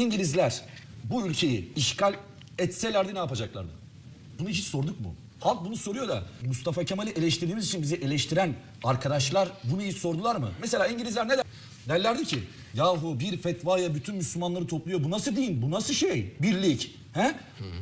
İngilizler bu ülkeyi işgal etselerdi ne yapacaklardı? Bunu hiç sorduk mu? Halk bunu soruyor da Mustafa Kemal'i eleştirdiğimiz için bizi eleştiren arkadaşlar bunu hiç sordular mı? Mesela İngilizler ne der? Derlerdi ki yahu bir fetvaya bütün Müslümanları topluyor. Bu nasıl din? Bu nasıl şey? Birlik. He?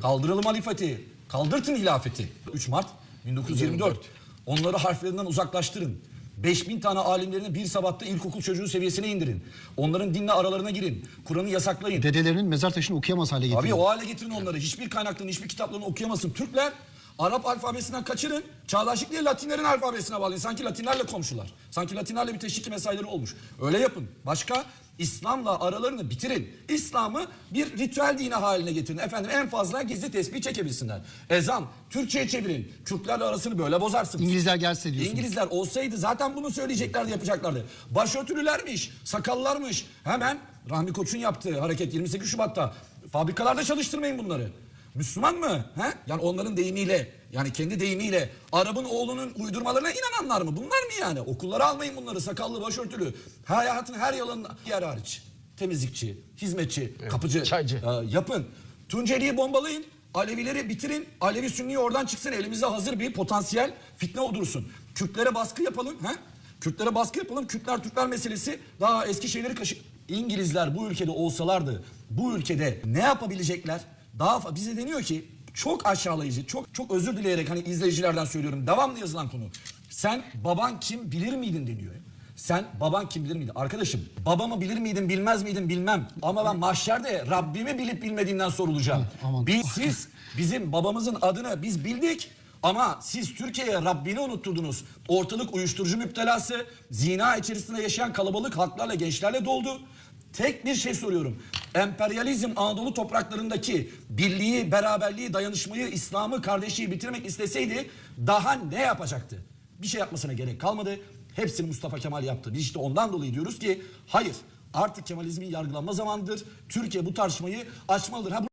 Kaldıralım halifeti. Kaldırtın hilafeti. 3 Mart 1924. Onları harflerinden uzaklaştırın. 5000 tane alimlerini bir sabahta ilkokul çocuğu seviyesine indirin. Onların dinle aralarına girin. Kur'an'ı yasaklayın. Dedelerinin mezar taşını okuyamaz hale Abi getiriyor. o hale getirin onları. Hiçbir kaynaklarını, hiçbir kitaplarını okuyamasın. Türkler Arap alfabesinden kaçırın. Çağdaşlık diye Latinlerin alfabesine bağlayın. Sanki Latinlerle komşular. Sanki Latinlerle bir teşvik mesaileri olmuş. Öyle yapın. Başka İslam'la aralarını bitirin. İslam'ı bir ritüel dini haline getirin. Efendim en fazla gizli tesbih çekebilsinler. Ezan, Türkçe'ye çevirin. Türklerle arasını böyle bozarsınız. İngilizler gelse diyorsun. İngilizler olsaydı zaten bunu söyleyeceklerdi yapacaklardı. Başörtülülermiş, sakallarmış. Hemen Rahmi Koç'un yaptığı hareket 28 Şubat'ta. Fabrikalarda çalıştırmayın bunları. Müslüman mı? He? Yani onların deyimiyle, yani kendi deyimiyle Arap'ın oğlunun uydurmalarına inananlar mı? Bunlar mı yani? Okullara almayın bunları sakallı, başörtülü. Hayatın her yalanın yer hariç. Temizlikçi, hizmetçi, kapıcı. çaycı. Ee, yapın. Tunceli'yi bombalayın. Alevileri bitirin. Alevi Sünni'yi oradan çıksın. Elimizde hazır bir potansiyel fitne olursun. Kürtlere baskı yapalım. He? Kürtlere baskı yapalım. Kürtler Türkler meselesi daha eski şeyleri kaşık. İngilizler bu ülkede olsalardı bu ülkede ne yapabilecekler? Daha bize deniyor ki çok aşağılayıcı, çok çok özür dileyerek hani izleyicilerden söylüyorum. Devamlı yazılan konu. Sen baban kim bilir miydin deniyor. Sen baban kim bilir miydin? Arkadaşım babamı bilir miydin bilmez miydin bilmem. Ama ben mahşerde Rabbimi bilip bilmediğinden sorulacağım. Biz, siz bizim babamızın adını biz bildik. Ama siz Türkiye'ye Rabbini unutturdunuz. Ortalık uyuşturucu müptelası, zina içerisinde yaşayan kalabalık halklarla, gençlerle doldu. Tek bir şey soruyorum. Emperyalizm Anadolu topraklarındaki birliği, beraberliği, dayanışmayı, İslam'ı, kardeşliği bitirmek isteseydi daha ne yapacaktı? Bir şey yapmasına gerek kalmadı. Hepsini Mustafa Kemal yaptı. Biz işte ondan dolayı diyoruz ki hayır artık Kemalizmin yargılanma zamanıdır. Türkiye bu tartışmayı açmalıdır. Ha,